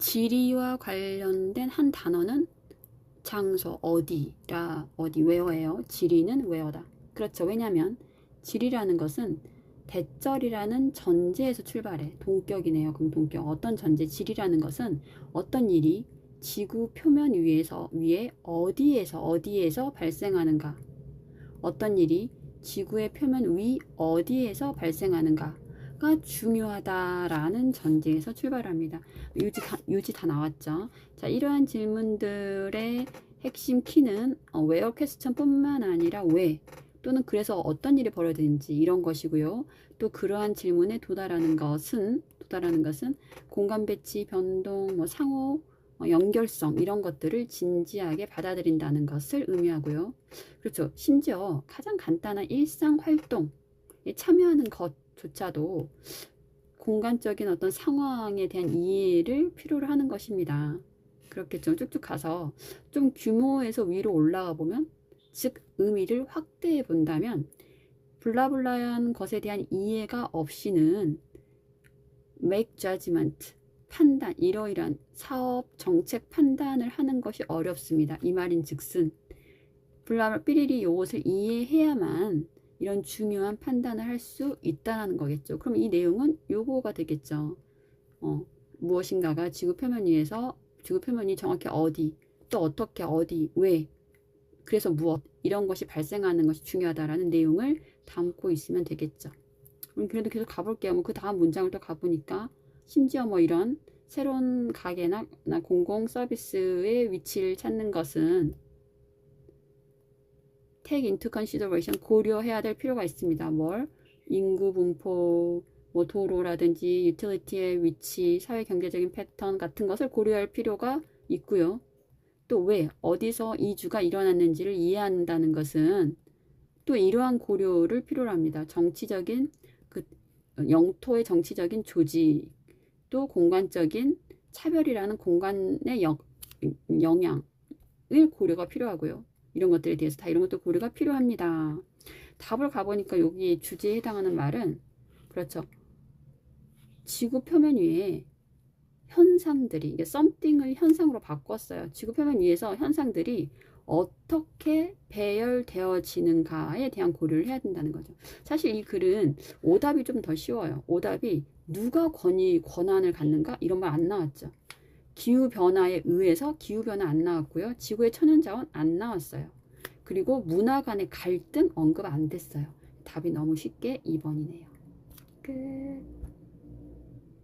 지리와 관련된 한 단어는 장소, 어디라, 어디, 웨어예요. 지리는 웨어다. 그렇죠. 왜냐하면 지리라는 것은 대절이라는 전제에서 출발해. 동격이네요. 그럼 동격. 어떤 전제? 지리라는 것은 어떤 일이 지구 표면 위에서, 위에 어디에서, 어디에서 발생하는가. 어떤 일이 지구의 표면 위 어디에서 발생하는가 가 중요하다라는 전제에서 출발합니다. 유지 다, 유지 다 나왔죠. 자, 이러한 질문들의 핵심 키는 어, where question뿐만 아니라 왜 또는 그래서 어떤 일이 벌어지는지 이런 것이고요. 또 그러한 질문에 도달하는 것은 도달하는 것은 공간 배치, 변동, 뭐 상호, 어, 연결성 이런 것들을 진지하게 받아들인다는 것을 의미하고요. 그렇죠. 심지어 가장 간단한 일상 활동에 참여하는 것 조차도 공간적인 어떤 상황에 대한 이해를 필요로 하는 것입니다. 그렇게 좀 쭉쭉 가서 좀 규모에서 위로 올라가 보면 즉 의미를 확대해 본다면 블라블라한 것에 대한 이해가 없이는 make judgment 판단 이러이러한 사업 정책 판단을 하는 것이 어렵습니다. 이 말인 즉슨 블라블 삐리리 요것을 이해해야만 이런 중요한 판단을 할 수 있다는 거겠죠. 그럼 이 내용은 요거가 되겠죠. 어, 무엇인가가 지구 표면 위에서 지구 표면이 정확히 어디 또 어떻게 어디 왜 그래서 무엇 이런 것이 발생하는 것이 중요하다라는 내용을 담고 있으면 되겠죠. 그럼 그래도 계속 가볼게요. 뭐 그 다음 문장을 또 가보니까 심지어 뭐 이런 새로운 가게나 공공 서비스의 위치를 찾는 것은 take into consideration 고려해야 될 필요가 있습니다. 뭘 인구 분포, 뭐 도로라든지 유틸리티의 위치, 사회 경제적인 패턴 같은 것을 고려할 필요가 있고요. 또 왜 어디서 이주가 일어났는지를 이해한다는 것은 또 이러한 고려를 필요로 합니다. 정치적인 그 영토의 정치적인 조직 또 공간적인 차별이라는 공간의 영, 영향을 고려가 필요하고요. 이런 것들에 대해서 다 이런 것도 고려가 필요합니다. 답을 가보니까 여기 주제에 해당하는 말은 그렇죠. 지구 표면 위에 현상들이 이게 something을 현상으로 바꿨어요. 지구 표면 위에서 현상들이 어떻게 배열되어지는가에 대한 고려를 해야 된다는 거죠. 사실 이 글은 오답이 좀 더 쉬워요. 오답이 누가 권위, 권한을 갖는가? 이런 말 안 나왔죠. 기후 변화에 의해서 기후 변화 안 나왔고요. 지구의 천연 자원 안 나왔어요. 그리고 문화 간의 갈등 언급 안 됐어요. 답이 너무 쉽게 2번이네요. 끝.